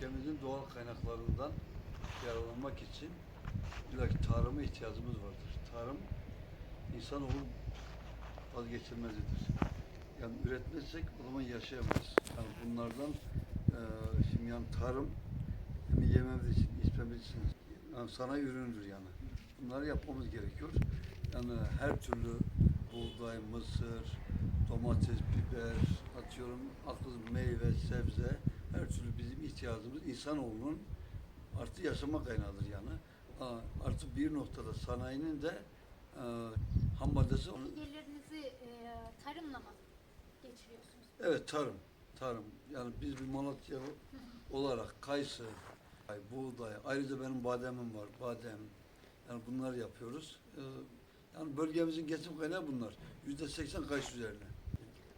ülkemizin doğal kaynaklarından yararlanmak için illaki tarıma ihtiyacımız vardır. Tarım insanoğlu vazgeçilmezidir. Yani üretmezsek o zaman yaşayamayız. Yani bunlardan eee şimdi yani tarım hem yememiz için, içmemiz için yani sanayi ürünüdür yani. Bunları yapmamız gerekiyor. Yani her türlü buğday, mısır, domates, biber, atıyorum aklınız meyve, sebze, her türlü bizim ihtiyacımız insanoğlunun artı yaşama kaynağıdır yani. Artı bir noktada sanayinin de e, ham maddesi gelirinizi e, tarımla mı geçiriyorsunuz? Evet tarım. Tarım. Yani biz bir Malatya olarak kayısı, ay, buğday, ayrıca benim bademim var. Badem. Yani bunları yapıyoruz. Ee, yani bölgemizin geçim kaynağı bunlar. Yüzde seksen kayısı üzerine.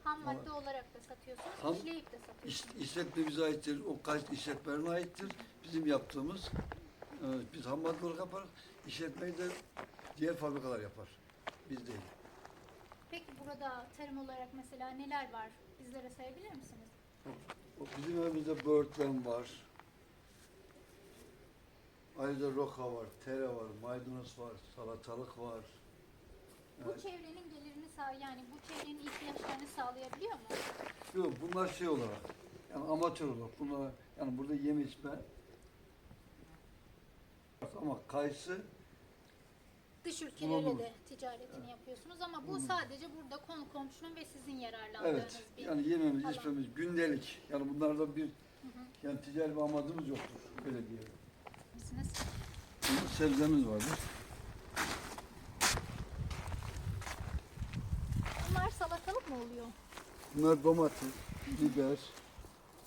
Ham madde olarak da satıyorsunuz, Ham- işleyip de İş, satıyorsunuz. işletme bize aittir. O kayısı işletmelerine aittir. Bizim yaptığımız e, biz ham madde olarak yaparız. İşletmeyi de diğer fabrikalar yapar. Biz değil. Peki burada tarım olarak mesela neler var? Bizlere sayabilir misiniz? O Bizim evimizde böğürtlen var. Ayrıca roka var, tere var, maydanoz var, salatalık var. Bu Evet. çevrenin gelirini sağ yani bu çevrenin sağlayabiliyor mu? Yok bunlar şey olarak, yani amatör olarak bunlar, yani burada yeme içme ama kayısı Dış ülkelerle Bulunur. de ticaretini yapıyorsunuz ama bu sadece burada konu komşunun ve sizin yararlandığınız evet bir yani yememiz alan. içmemiz gündelik yani bunlarda bir yani ticari bir amadımız yoktur öyle diyelim. misiniz? Burada sebzemiz vardır. Bunlar salatalık mı oluyor? Bunlar domates, biber,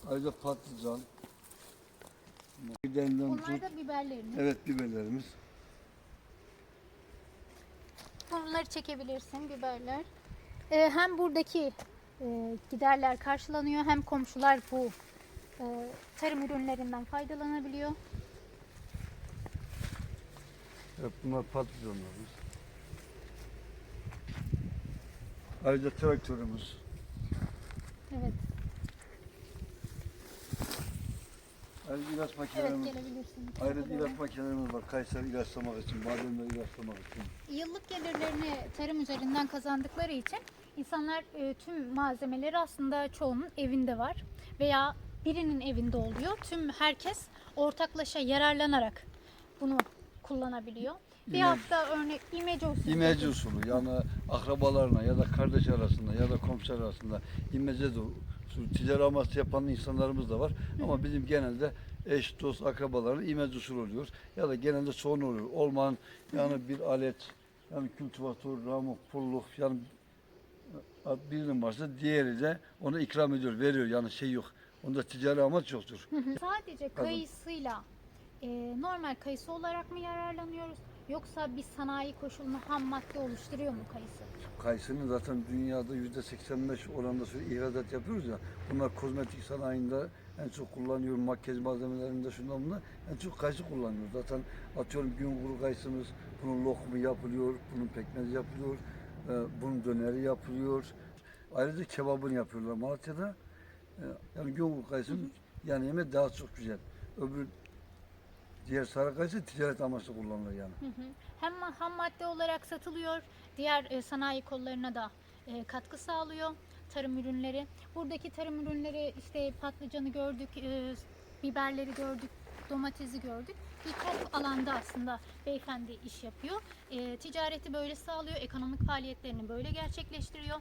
ayrıca patlıcan. Biberinden Bunlar tut. da biberleriniz. Evet biberlerimiz. Bunları çekebilirsin biberler. Ee, hem buradaki e, giderler karşılanıyor hem komşular bu e, tarım ürünlerinden faydalanabiliyor. Evet bunlar patlıcanlarımız. Ayrıca traktörümüz. Evet, Ayrıca ilaç evet makinelerimiz. gelebilirsin. Ayrıca ilaç makinelerimiz var. Kayseri ilaçlamak için, bademleri ilaçlamak için. Yıllık gelirlerini tarım üzerinden kazandıkları için insanlar e, tüm malzemeleri aslında çoğunun evinde var veya birinin evinde oluyor. Tüm herkes ortaklaşa yararlanarak bunu kullanabiliyor. Bir hafta örnek imece usulü. İmece usulü yani akrabalarına ya da kardeş arasında ya da komşu arasında imece usulü ticari amaçlı yapan insanlarımız da var. Ama bizim genelde eş, dost, akrabalarla imece usulü oluyor. Ya da genelde son oluyor. Olmayan yani bir alet yani kültivatör, ramuk, pulluk yani birinin varsa diğeri de ona ikram ediyor, veriyor. Yani şey yok. Onda ticari amaç yoktur. Sadece kayısıyla e, normal kayısı olarak mı yararlanıyoruz? Yoksa bir sanayi koşulunu ham madde oluşturuyor mu kayısı? Kayısının zaten dünyada yüzde 85 oranda ihracat yapıyoruz ya. Bunlar kozmetik sanayinde en çok kullanıyor, makyaj malzemelerinde şundan bunlar en çok kayısı kullanıyor. Zaten atıyorum gün kuru kayısımız, bunun lokumu yapılıyor, bunun pekmezi yapılıyor, e, bunun döneri yapılıyor. Ayrıca kebabını yapıyorlar Malatya'da. E, yani gün kuru kayısının yani yeme daha çok güzel. Öbür diğer sarı ticaret amaçlı kullanılır yani. Hı hı. Hem ham madde olarak satılıyor, diğer e, sanayi kollarına da e, katkı sağlıyor tarım ürünleri. Buradaki tarım ürünleri işte patlıcanı gördük, e, biberleri gördük, domatesi gördük. Birçok alanda aslında beyefendi iş yapıyor. E, ticareti böyle sağlıyor, ekonomik faaliyetlerini böyle gerçekleştiriyor.